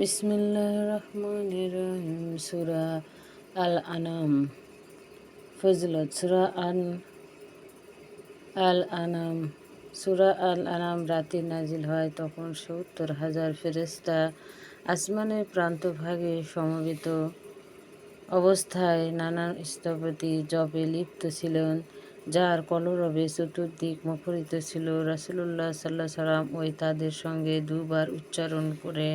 বিসমিল্লাহ রহমান রহিম সুরা আল আনাম ফজলত সুরা আন আল আনাম সুরা আল আনাম রাতে নাজিল হয় তখন সত্তর হাজার ফেরেস্তা আসমানের প্রান্তভাগে সমবেত অবস্থায় নানান স্থপতি জবে লিপ্ত ছিলেন, যার কলরবে চতুর্দিক মুখরিত ছিল। রাসুলুল্লাহ সাল্লাহ সাল্লাম ওই তাদের সঙ্গে দুবার উচ্চারণ করে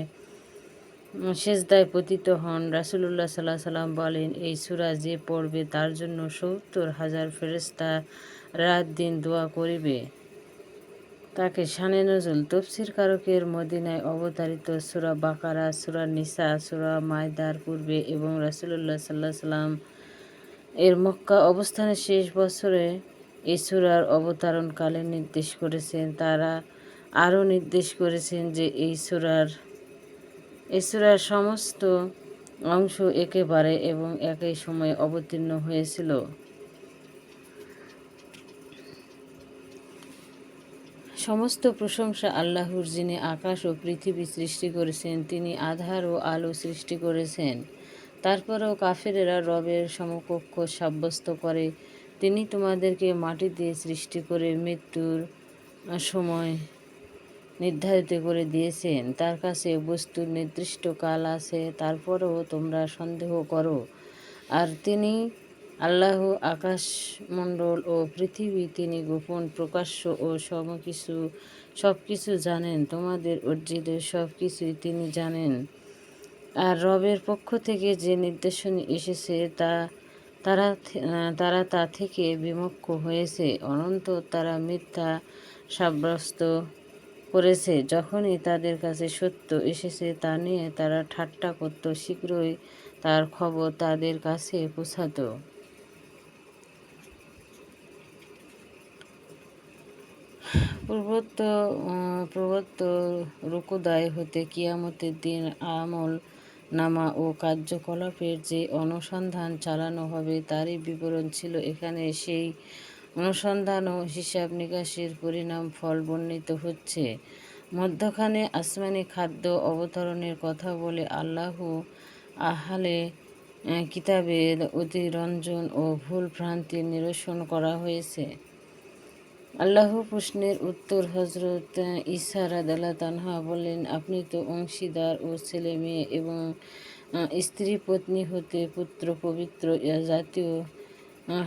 সেজদায় পতিত হন। রাসুলুল্লাহ সাল্লাহ সাল্লাম বলেন, এই সুরা যে পড়বে তার জন্য সত্তর হাজার ফেরেস্তা রাত দিন দোয়া করিবে। তাকে শানে নজুল তফসির কারকের মদিনায় অবতারিত সুরা বাকারা, সুরা নিসা, সুরা মায়দার পূর্বে এবং রাসুলুল্লাহ সাল্লাহ সাল্লাম এর মক্কা অবস্থানের শেষ বছরে এই সুরার অবতারণকালে নির্দেশ করেছেন। তারা আরও নির্দেশ করেছেন যে এই সুরার ঈশ্বরের সমস্ত অংশ একেবারে এবং একই সময়ে অবতীর্ণ হয়েছিল। সমস্ত প্রশংসা আল্লাহর যিনি আকাশ ও পৃথিবী সৃষ্টি করেছেন, তিনি আধার ও আলো সৃষ্টি করেছেন। তারপরেও কাফেরেরা রবের সমকক্ষ সাব্যস্ত করে, তিনি তোমাদেরকে মাটি দিয়ে সৃষ্টি করে মৃত্যুর সময় নির্ধারিত করে দিয়েছেন। তার কাছে বস্তুর নির্দিষ্ট কাল আছে, তারপরেও তোমরা সন্দেহ করো। আর তিনি আল্লাহ আকাশমণ্ডল ও পৃথিবী, তিনি গোপন প্রকাশ্য ও সব কিছু সব কিছু জানেন। তোমাদের অর্জিত সব কিছুই তিনি জানেন। আর রবের পক্ষ থেকে যে নির্দেশনা এসেছে, তা, তারা তারা তা থেকে বিমুখ হয়েছে। অনন্ত তারা মিথ্যা সাব্যস্ত করেছে। যখনই তাদের কাছে সত্য এসেছে তা নিয়ে তারা ঠাট্টা করত, শীঘ্রই তার খবর তাদের কাছে পৌঁছাত। প্রবত্ত প্রবত্ত রুকুদায় হতে কিয়ামতের দিন আমল নামা ও কার্যকলাপের যে অনুসন্ধান চালানো হবে তারই বিবরণ ছিল এখানে। সেই অনুসন্ধান ও হিসাব নিকাশের পরিণাম ফল বর্ণিত হচ্ছে। মধ্যখানে আসমানি খাদ্য অবতরণের কথা বলে আল্লাহ আহালে কিতাবের অতিরঞ্জন ও ভুল ভ্রান্তির নিরসন করা হয়েছে। আল্লাহ প্রশ্নের উত্তর হজরত ইসা রাদাল্লাহ তানহা বললেন, আপনি তো অংশীদার ও ছেলে মেয়ে এবং স্ত্রী পত্নী হতে পুত্র পবিত্র জাতীয়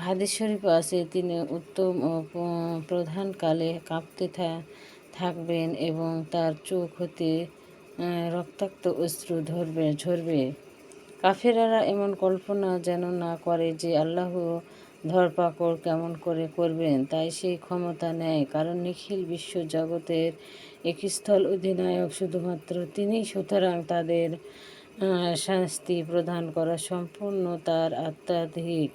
হাদিস শরীফ আছে, তিনি উত্তম ও প্রধানকালে কাঁপতে থাকবেন এবং তার চোখ হতে রক্তাক্ত অশ্রু ধরবে ঝরবে। কাফেরারা এমন কল্পনা যেন না করে যে আল্লাহ ধরপাকড় কেমন করে করবেন, তাই সেই ক্ষমতা নেয়। কারণ নিখিল বিশ্ব জগতের স্থল অধিনায়ক শুধুমাত্র তিনি সুতরাং তাদের শাস্তি প্রদান করা সম্পূর্ণ তার আত্মাধিক